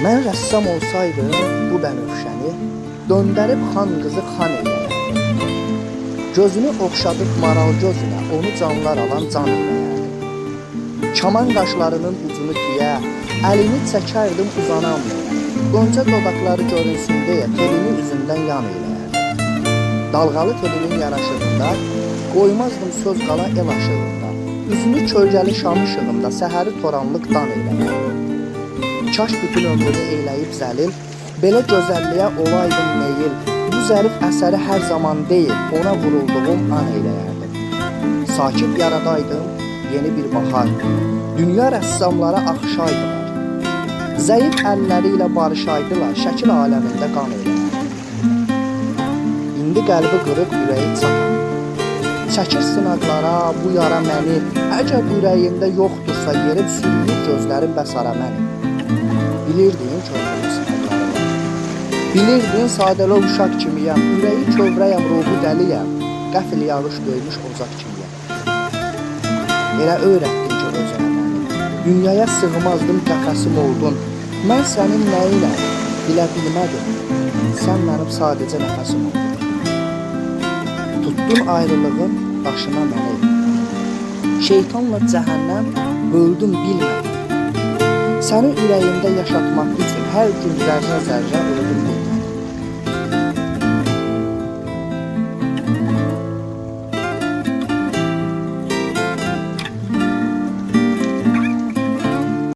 Mən rəssam olsaydım bu bənövşəni döndərib xan qızı xan eləyərdim. Gözünü oxşadıb maral gözünə onu canlar alan can eləyərdim. Kaman qaşlarının ucunu tiyə, əlini çəkərdim uzanan. Qonca dodaqları görünsün deyə telini üzündən yan eləyərdim. Dalğalı telinin yaraşığında qoymazdım söz qala el aşığında. Üzünü kölgəli şam işığında səhəri toranlıqdan eləyərdim. Kaş bütün ömrümü eyləyib zəlil, belə gözəlliyə olaydım meyil. Bu zərif əsəri hər zaman deyil, ona vurulduğum an eyləyərdim. Sakit yaradaydım, yeni bir bahar. Dünya rəssamlara axşaydılar. Zəif əlləri barışaydılar, şəkil aləmində qan eyləyərdim. İndi qəlbi qırıq ürəyi çatan. Çəkir sınaqlara, bu yara məni. Əgər ürəyində yoxdursa yerib sürünür gözlərim bəsara məni. Bilirdin kövrəyin sınaqları var. Bilirdin sadələ uşaq kimiyəm, ürəyi kövrəyəm, ruhu dəliyəm. Qəfil yağış döymüş ocaq kimiyəm. Elə öyrətdin ki özünə. Dünyaya sığmazdım, qəfəsim oldun. Mən sənin nəyinəm, bilə bilmədim. Sən mənim sadəcə nəfəsim oldun. Tuttun ayrılığın başına məni. Şeytanla cəhənnəm böldüm bilmədim. Səni ürəyimdə yaşatmaq üçün hər gün zərrə zərrə öldüm